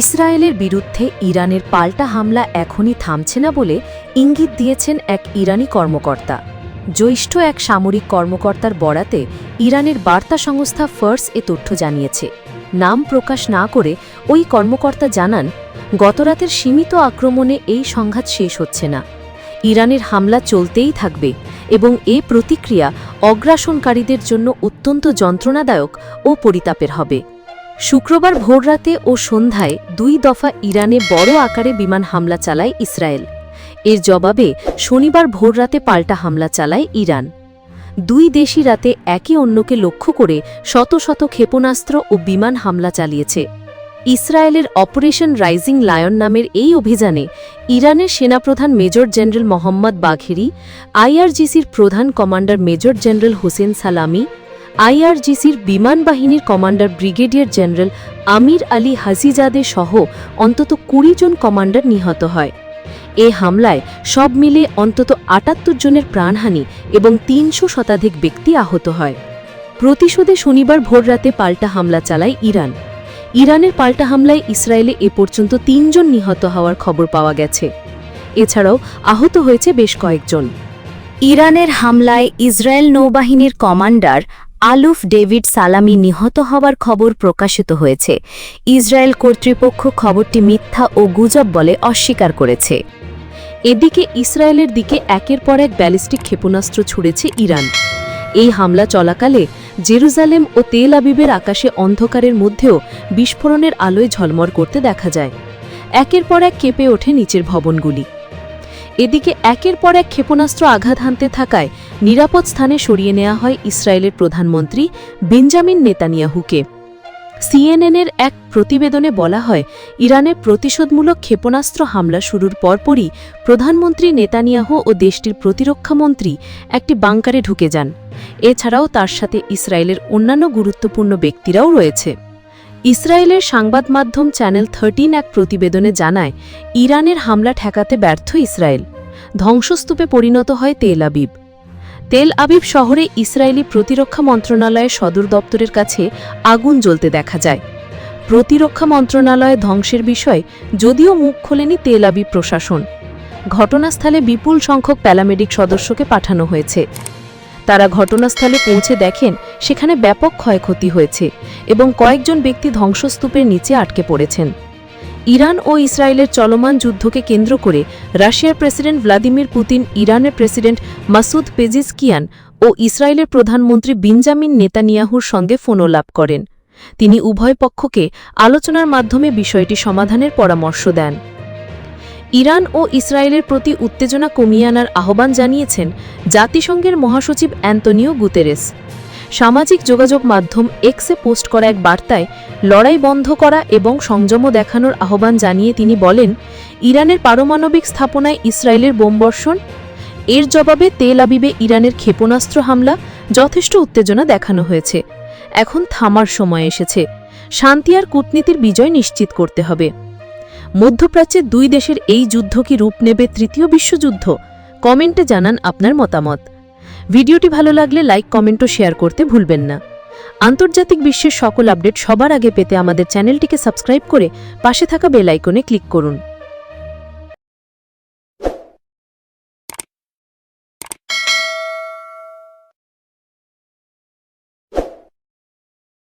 ইসরায়েলের বিরুদ্ধে ইরানের পাল্টা হামলা এখনই থামছে না বলে ইঙ্গিত দিয়েছেন এক ইরানি কর্মকর্তা। জ্যৈষ্ঠ এক সামরিক কর্মকর্তার বরাতে ইরানের বার্তা সংস্থা ফার্স এ তথ্য জানিয়েছে। নাম প্রকাশ না করে ওই কর্মকর্তা জানান, গতরাতের সীমিত আক্রমণে এই সংঘাত শেষ হচ্ছে না। ইরানের হামলা চলতেই থাকবে এবং এ প্রতিক্রিয়া অগ্রাসনকারীদের জন্য অত্যন্ত যন্ত্রণাদায়ক ও পরিতাপের হবে। শুক্রবার ভোররাতে ও সন্ধ্যায় দুই দফা ইরানে বড় আকারে বিমান হামলা চালায় ইসরায়েল। এর জবাবে শনিবার ভোররাতে পাল্টা হামলা চালায় ইরান। দুই দেশই রাতে একে অন্যকে লক্ষ্য করে শত শত ক্ষেপণাস্ত্র ও বিমান হামলা চালিয়েছে। ইসরায়েলের অপারেশন রাইজিং লায়ন নামের এই অভিযানে ইরানের সেনাপ্রধান মেজর জেনারেল মোহাম্মদ বাঘেরি, আইআরজিসির প্রধান commander major general Hossein Salami, আইআরজিসির বিমান বাহিনীর commander brigadier general Amir Ali Hajizadeh সহ অন্তত কুড়ি জন কমান্ডার নিহত হয়। এ হামলায় সব মিলে অন্তত আটাত্তর জনের প্রাণহানি এবং তিনশো শতাধিক ব্যক্তি আহত হয়। প্রতিশোধে শনিবার ভোররাতে পাল্টা হামলা চালায় ইরান। ইরানের পাল্টা হামলায় ইসরায়েলে এ পর্যন্ত তিনজন নিহত হওয়ার খবর পাওয়া গেছে। এছাড়াও আহত হয়েছে বেশ কয়েকজন। ইরানের হামলায় ইসরায়েল নৌবাহিনীর কমান্ডার আলুফ ডেভিড সালামি নিহত হওয়ার খবর প্রকাশিত হয়েছে। ইসরায়েল কর্তৃপক্ষ খবরটি মিথ্যা ও গুজব বলে অস্বীকার করেছে। এদিকে ইসরায়েলের দিকে একের পর এক ব্যালিস্টিক ক্ষেপণাস্ত্র ছুড়েছে ইরান। এই হামলা চলাকালে জেরুজালেম ও তেল আবিবের আকাশে অন্ধকারের মধ্যেও বিস্ফোরণের আলোয় ঝলমর করতে দেখা যায়। একের পর এক কেঁপে ওঠে নিচের ভবনগুলি। এদিকে একের পর এক ক্ষেপণাস্ত্র আঘাত হানতে থাকায় নিরাপদ স্থানে সরিয়ে নেওয়া হয় ইসরায়েলের প্রধানমন্ত্রী বেঞ্জামিন নেতানিয়াহুকে। সিএনএনের এক প্রতিবেদনে বলা হয়, ইরানের প্রতিশোধমূলক ক্ষেপণাস্ত্র হামলা শুরুর পরপরই প্রধানমন্ত্রী নেতানিয়াহু ও দেশটির প্রতিরক্ষামন্ত্রী একটি বাংকারে ঢুকে যান। এছাড়াও তার সাথে ইসরায়েলের অন্যান্য গুরুত্বপূর্ণ ব্যক্তিরাও রয়েছে। ইসরায়েলের সংবাদ মাধ্যম চ্যানেল থার্টিন এক প্রতিবেদনে জানায়, ইরানের হামলা ঠেকাতে ব্যর্থ ইসরায়েল। ধ্বংসস্তূপে পরিণত হয় তেল আবিব। তেল আবিব শহরে ইসরায়েলি প্রতিরক্ষা মন্ত্রণালয়ের সদর দপ্তরের কাছে আগুন জ্বলতে দেখা যায়। প্রতিরক্ষা মন্ত্রণালয় ধ্বংসের বিষয়ে যদিও মুখ খোলেনি তেল আবিব প্রশাসন। ঘটনাস্থলে বিপুল সংখ্যক প্যারামেডিক সদস্যকে পাঠানো হয়েছে। তারা ঘটনাস্থলে পৌঁছে দেখেন সেখানে ব্যাপক ক্ষয়ক্ষতি হয়েছে এবং কয়েকজন ব্যক্তি ধ্বংসস্তূপের নিচে আটকে পড়েছেন। ইরান ও ইসরায়েলের চলমান যুদ্ধকে কেন্দ্র করে রাশিয়ার প্রেসিডেন্ট ভ্লাদিমির পুতিন, ইরানের প্রেসিডেন্ট মাসুদ পেজিসকিয়ান ও ইসরায়েলের প্রধানমন্ত্রী বিনজামিন নেতানিয়াহুর সঙ্গে ফোনোলাপ করেন। তিনি উভয় পক্ষকে আলোচনার মাধ্যমে বিষয়টি সমাধানের পরামর্শ দেন। ইরান ও ইসরায়েলের প্রতি উত্তেজনা কমিয়ে আনার আহ্বান জানিয়েছেন জাতিসংঘের মহাসচিব অ্যান্তনিও গুতেরেস। সামাজিক যোগাযোগ মাধ্যম এক্সে পোস্ট করা এক বার্তায় লড়াই বন্ধ করা এবং সংযম দেখানোর আহ্বান জানিয়ে তিনি বলেন, ইরানের পারমাণবিক স্থাপনায় ইসরায়েলের বোমবর্ষণ এর জবাবে তেল আবিবে ইরানের ক্ষেপণাস্ত্র হামলা, যথেষ্ট উত্তেজনা দেখানো হয়েছে। এখন থামার সময় এসেছে। শান্তি আর কূটনীতির বিজয় নিশ্চিত করতে হবে। মধ্যপ্রাচ্যের দুই দেশের এই যুদ্ধ কি রূপ নেবে তৃতীয় বিশ্বযুদ্ধ? কমেন্টে জানান আপনার মতামত। ভিডিওটি ভালো লাগলে লাইক, কমেন্ট ও শেয়ার করতে ভুলবেন না। আন্তর্জাতিক বিশ্বের সকল আপডেট সবার আগে পেতে আমাদের চ্যানেলটিকে সাবস্ক্রাইব করে পাশে থাকা বেল আইকনে ক্লিক করুন।